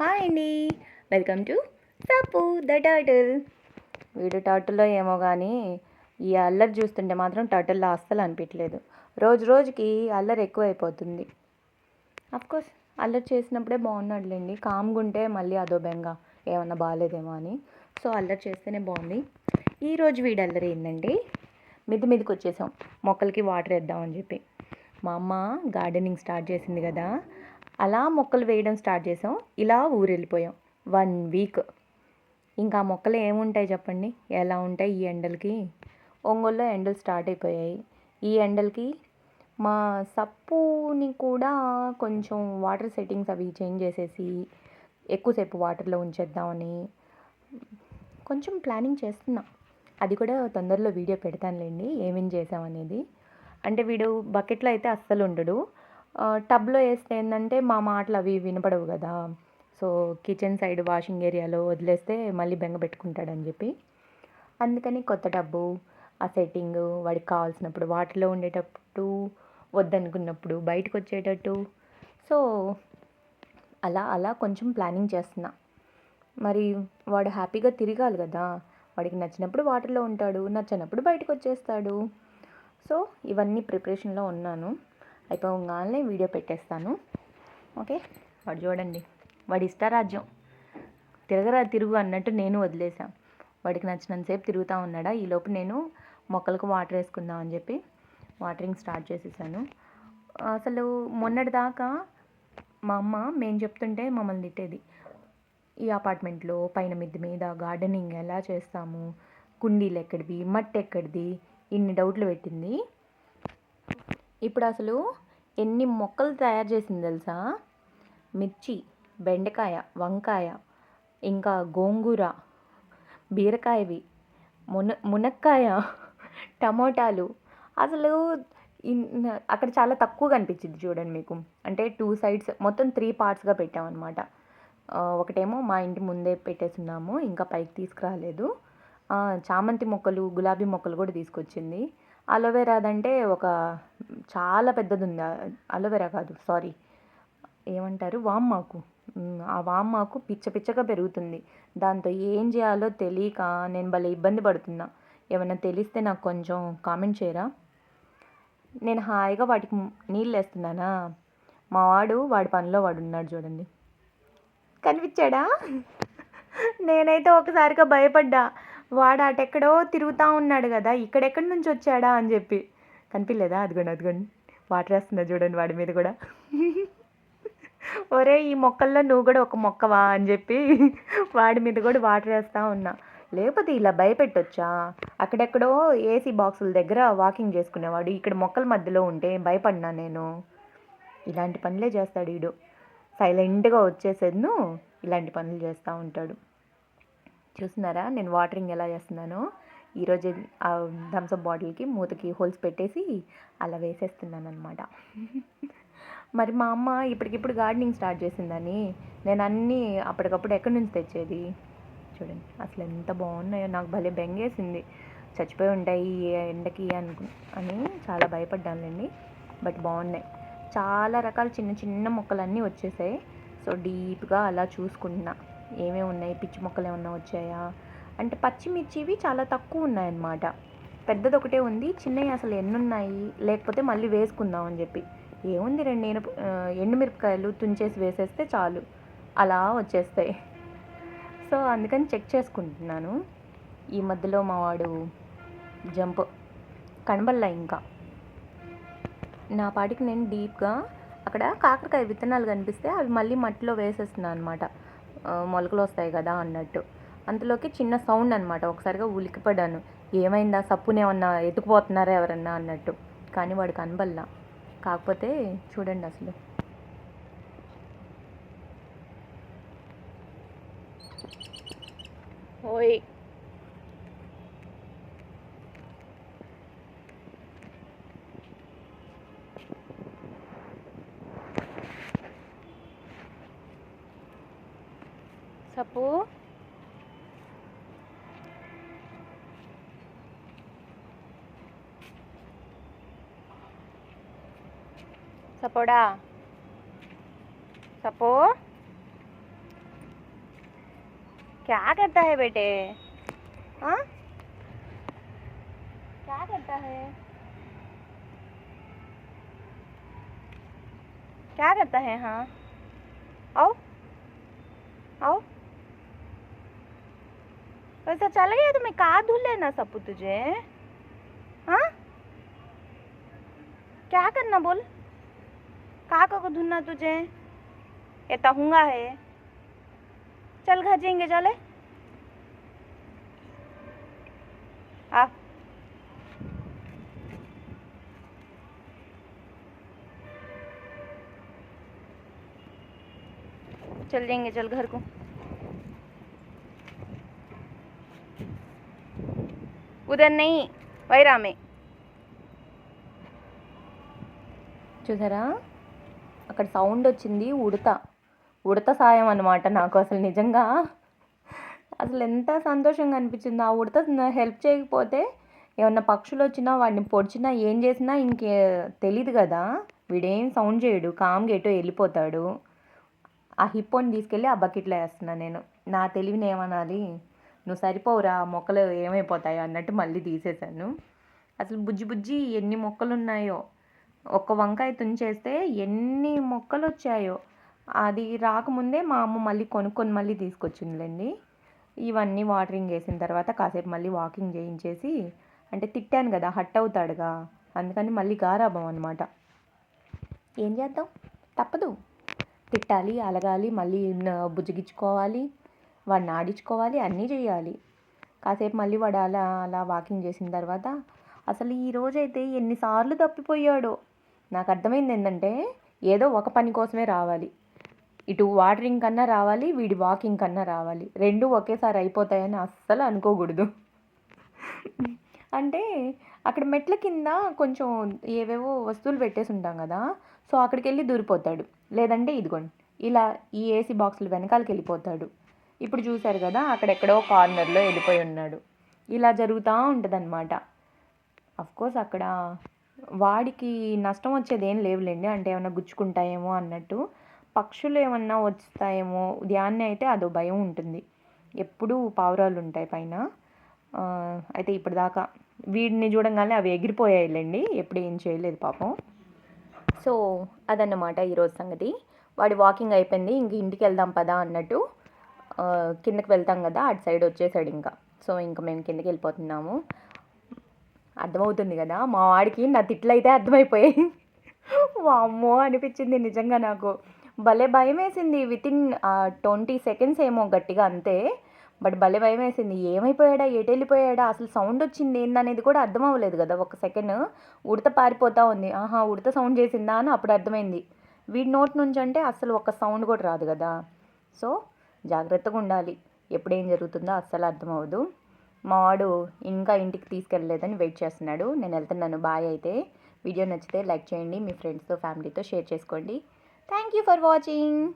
Hi అండి. Welcome to సపు the turtle. వీడు టర్టిల్లో ఏమో కానీ ఈ అల్లరి చూస్తుంటే మాత్రం టర్టిల్లో అస్సలు అనిపించలేదు రోజు రోజుకి అల్లరి ఎక్కువైపోతుంది. కోర్స్ అల్లరి చేసినప్పుడే బాగున్నాడులేండి. కామ్గా ఉంటే మళ్ళీ అదో బెంగ ఏమన్నా బాగాలేదేమో అని. సో అల్లరి చేస్తేనే బాగుంది. ఈరోజు వీడు అల్లరి ఏంటండి మిది మీదకి వచ్చేసాం. మొక్కలకి వాటర్ వేద్దామని చెప్పి. మా అమ్మ గార్డెనింగ్ స్టార్ట్ చేసింది కదా అలా మొక్కలు వేయడం స్టార్ట్ చేసాం. ఇలా ఊరు వెళ్ళిపోయాం వన్ వీక్. ఇంకా మొక్కలు ఏముంటాయి చెప్పండి? ఎలా ఉంటాయి ఈ ఎండలకి? ఒంగోలులో ఎండలు స్టార్ట్ అయిపోయాయి. ఈ ఎండలకి మా సప్పుని కూడా కొంచెం వాటర్ సెట్టింగ్స్ అవి చేంజ్ చేసేసి ఎక్కువసేపు వాటర్లో ఉంచేద్దామని కొంచెం ప్లానింగ్ చేస్తున్నా. అది కూడా తొందరలో వీడియో పెడతానులేండి ఏమేం చేసామనేది. అంటే వీడు బకెట్లో అయితే అస్సలు ఉండడు. టబ్లో వేస్తే ఏంటంటే మా మాటలు అవి వినపడవు కదా. సో కిచెన్ సైడ్ వాషింగ్ ఏరియాలో వదిలేస్తే మళ్ళీ బెంగ పెట్టుకుంటాడని చెప్పి. అందుకని కొత్త టబ్బు ఆ సెట్టింగ్ వాడికి కావాల్సినప్పుడు వాటిలో ఉండేటప్పుడు వద్దనుకున్నప్పుడు బయటకు వచ్చేటట్టు సో అలా అలా కొంచెం ప్లానింగ్ చేస్తున్నా. మరి వాడు హ్యాపీగా తిరగాలి కదా. వాడికి నచ్చినప్పుడు వాటర్లో ఉంటాడు నచ్చినప్పుడు బయటకు వచ్చేస్తాడు సో ఇవన్నీ ప్రిపరేషన్లో ఉన్నాను. అయిపోగానే వీడియో పెట్టేస్తాను. ఓకే? వాడు చూడండి. వాడి ఇష్టారాజ్యం. తిరగరా తిరుగు అన్నట్టు నేను వదిలేసాను వాడికి నచ్చినంతసేపు తిరుగుతూ ఉన్నాడా? ఈలోపు నేను మొక్కలకు వాటర్ వేసుకుందాం అని చెప్పి వాటరింగ్ స్టార్ట్ చేసేసాను. అసలు మొన్నటి దాకా మా అమ్మ మేము చెప్తుంటే మమ్మల్ని తిట్టేది. ఈ అపార్ట్మెంట్లో పైన మిద్ది మీద గార్డెనింగ్ ఎలా చేస్తాము? కుండీలు ఎక్కడిది మట్టి ఎక్కడిది? ఇన్ని డౌట్లు పెట్టింది. ఇప్పుడు అసలు ఎన్ని మొక్కలు తయారు చేసింది తెలుసా? మిర్చి బెండకాయ వంకాయ ఇంకా గోంగూర బీరకాయవి మున మునక్కాయ టమోటాలు. అసలు అక్కడ చాలా తక్కువ కనిపించింది చూడండి మీకు. అంటే టూ సైడ్స్ మొత్తం త్రీ పార్ట్స్గా పెట్టామన్నమాట. ఒకటేమో మా ఇంటి ముందే పెట్టేస్తున్నాము ఇంకా పైకి తీసుకురాలేదు. చామంతి మొక్కలు గులాబీ మొక్కలు కూడా తీసుకొచ్చింది. అలోవెరాదంటే ఒక చాలా పెద్దది ఉంది అలోవెరా కాదు సారీ. ఏమంటారు? వామ్మాకు. ఆ వామ్మాకు పిచ్చ పిచ్చగా పెరుగుతుంది. దాంతో ఏం చేయాలో తెలియక నేను భలే ఇబ్బంది పడుతున్నా. ఏమైనా తెలిస్తే నాకు కొంచెం కామెంట్ చేయరా? నేను హాయిగా వాటికి నీళ్ళు వేస్తున్నానా మా వాడు వాడి పనిలో వాడు ఉన్నాడు చూడండి. కనిపించాడా? నేనైతే ఒకసారిగా భయపడ్డా. వాడు అటెక్కడో తిరుగుతూ ఉన్నాడు కదా ఇక్కడెక్కడి నుంచి వచ్చాడా అని చెప్పి. కనిపించలేదా అదిగోండి అదిగోండి. వాటర్ వేస్తుందా చూడండి వాడి మీద కూడా. ఒరే ఈ మొక్కల్లో నువ్వు కూడా ఒక మొక్కవా అని చెప్పి వాడి మీద కూడా వాటర్ వేస్తూ ఉన్నా. లేకపోతే ఇలా భయపెట్టొచ్చా? అక్కడెక్కడో ఏసీ బాక్సుల దగ్గర వాకింగ్ చేసుకునేవాడు. ఇక్కడ మొక్కల మధ్యలో ఉంటే భయపడినా నేను. ఇలాంటి పనులే చేస్తాడు వీడు సైలెంట్గా వచ్చేసేది ఇలాంటి పనులు చేస్తూ ఉంటాడు. చూస్తున్నారా? నేను వాటరింగ్ ఎలా చేస్తున్నానో? ఈరోజు ఆ థమ్స్అప్ బాటిల్కి మూతకి హోల్స్ పెట్టేసి అలా వేసేస్తున్నాను అనమాట మరి మా అమ్మ ఇప్పటికిప్పుడు గార్డెనింగ్ స్టార్ట్ చేసిందని నేను అన్నీ అప్పటికప్పుడు ఎక్కడి నుంచి తెచ్చేది? చూడండి అసలు ఎంత బాగున్నాయో నాకు భలే బెంగేసింది. చచ్చిపోయి ఉంటాయి ఎండకి అనుకు అని చాలా భయపడ్డానులేండి బట్ బాగున్నాయి. చాలా రకాల చిన్న చిన్న మొక్కలన్నీ వచ్చేసాయి. సో డీప్గా అలా చూసుకుంటున్నా. ఏమేమి ఉన్నాయి? పిచ్చి మొక్కలు ఏమన్నా వచ్చాయా? అంటే పచ్చిమిర్చివి చాలా తక్కువ ఉన్నాయన్నమాట పెద్దది ఒకటే ఉంది చిన్నవి అసలు ఎన్ని ఉన్నాయి లేకపోతే మళ్ళీ వేసుకుందాం అని చెప్పి. ఏముంది రెండు నేను ఎండుమిరపకాయలు తుంచేసి వేసేస్తే చాలు. అలా వచ్చేస్తాయి. సో అందుకని చెక్ చేసుకుంటున్నాను. ఈ మధ్యలో మా వాడు జంప్ కనబల్లా ఇంకా. నా పాటికి నేను డీప్గా అక్కడ కాకరకాయ విత్తనాలు కనిపిస్తే అవి మళ్ళీ మట్టిలో వేసేస్తున్నాను అనమాట మొలకలు వస్తాయి కదా అన్నట్టు. అంతలోకి చిన్న సౌండ్ అనమాట ఒకసారిగా ఉలికిపడ్డాను. ఏమైందా? సప్పునేమన్నా ఎత్తుకుపోతున్నారా ఎవరన్నా అన్నట్టు. కానీ వాడు కనబల్లా కాకపోతే చూడండి అసలు. ఓయ్. సపో सपोड़ा। सपो। क्या करता है बेटे? आ? क्या करता है? क्या करता है? हाँ। आओ। आओ। बस तो चल गया, तुम्हें कहा धुल लेना सपू तुझे? हाँ? क्या करना बोल? कहा को धुनना तुझे? ये तो तहुंगा है। चल घर जाएँगे, चले। आ। चल जाएँगे, चल घर को। उधर नहीं वैरा में चुधरा అక్కడ సౌండ్ వచ్చింది ఉడత. ఉడత సాయం అనమాట నాకు అసలు నిజంగా. అసలు ఎంత సంతోషంగా అనిపించింది. ఆ ఉడత హెల్ప్ చేయకపోతే ఏమన్నా పక్షులు వచ్చినా వాడిని పొడిచినా ఏం చేసినా ఇంకే తెలియదు కదా. వీడేం సౌండ్ చేయడు. కామ్గా ఎటో వెళ్ళిపోతాడు. ఆ హిప్పోని తీసుకెళ్ళి ఆ బకెట్లో వేస్తున్నాను నేను. నా తెలివిని ఏమనాలి? నువ్వు సరిపోవురా ఆ మొక్కలు ఏమైపోతాయో అన్నట్టు మళ్ళీ తీసేశాను. అసలు బుజ్జి బుజ్జి ఎన్ని మొక్కలు ఉన్నాయో ఒక్క వంకాయ తుంచేస్తే ఎన్ని మొక్కలు వచ్చాయో అది రాకముందే మా అమ్మ మళ్ళీ కొనుక్కొని మళ్ళీ తీసుకొచ్చిందిలేండి. ఇవన్నీ వాటరింగ్ వేసిన తర్వాత కాసేపు మళ్ళీ వాకింగ్ చేయించేసి అంటే తిట్టాను కదా హట్ అవుతాడుగా. అందుకని మళ్ళీ గారాబం అనమాట ఏం చేద్దాం? తప్పదు. తిట్టాలి అలగాలి మళ్ళీ బుజ్జిగించుకోవాలి బుజ్జగించుకోవాలి వాడిని ఆడించుకోవాలి అన్నీ చేయాలి. కాసేపు మళ్ళీ వాడు అలా అలా వాకింగ్ చేసిన తర్వాత అసలు ఈ రోజైతే ఎన్నిసార్లు తప్పిపోయాడో. నాకు అర్థమైంది ఏంటంటే ఏదో ఒక పని కోసమే రావాలి. ఇటు వాటరింగ్ కన్నా రావాలి వీడి వాకింగ్ కన్నా రావాలి. రెండు ఒకేసారి అయిపోతాయని అస్సలు అనుకోకూడదు. అంటే అక్కడ మెట్ల కింద కొంచెం ఏవేవో వస్తువులు పెట్టేసి ఉంటాం కదా సో అక్కడికి వెళ్ళి దూరిపోతాడు. లేదంటే ఇదిగోండి ఇలా ఈ ఏసీ బాక్సులు వెనకాలకి వెళ్ళిపోతాడు ఇప్పుడు చూశారు కదా అక్కడెక్కడో కార్నర్లో వెళ్ళిపోయి ఉన్నాడు. ఇలా జరుగుతూ ఉంటుందన్నమాట. కోర్స్ అక్కడ వాడికి నష్టం వచ్చేది ఏం లేవులేండి. అంటే ఏమైనా గుచ్చుకుంటాయేమో అన్నట్టు. పక్షులు ఏమన్నా వస్తాయేమో ఉదయాన్నే అయితే అదో భయం ఉంటుంది. ఎప్పుడూ పావురాలు ఉంటాయి పైన. అయితే ఇప్పటిదాకా వీడిని చూడంగానే అవి ఎగిరిపోయాయిలేండి. ఎప్పుడు ఏం చేయలేదు పాపం. సో అదన్నమాట ఈరోజు సంగతి. వాడి వాకింగ్ అయిపోయింది. ఇంక ఇంటికి వెళ్దాం పదా అన్నట్టు కిందకి వెళ్తాం కదా అటు సైడ్ వచ్చేసాడు ఇంకా. సో ఇంకా మేము కిందకి వెళ్ళిపోతున్నాము. అర్థమవుతుంది కదా? మా వాడికి నా తిట్లయితే అర్థమైపోయాయి వామ్మో అనిపించింది నిజంగా నాకు. భలే భయం వేసింది విత్ ఇన్ ట్వంటీ సెకండ్స్ ఏమో గట్టిగా అంతే. బట్ భలే భయం వేసింది ఏమైపోయాడా? ఎటు వెళ్ళిపోయాడా అసలు సౌండ్ వచ్చింది ఏందనేది కూడా అర్థం అవ్వలేదు కదా ఒక సెకండ్. ఉడత పారిపోతా ఉంది. ఆహా ఉడత సౌండ్ చేసిందా అని అప్పుడు అర్థమైంది. వీడి నోటి నుంచి అంటే అసలు ఒక సౌండ్ కూడా రాదు కదా. సో జాగ్రత్తగా ఉండాలి. ఎప్పుడేం జరుగుతుందో అస్సలు అర్థం అవ్వదు మా వాడు ఇంకా ఇంటికి తీసుకెళ్ళలేదని వెయిట్ చేస్తున్నాడు. నేను వెళ్తున్నాను. బాయ్ అయితే. వీడియో నచ్చితే లైక్ చేయండి. మీ ఫ్రెండ్స్తో ఫ్యామిలీతో షేర్ చేసుకోండి. Thank you for watching.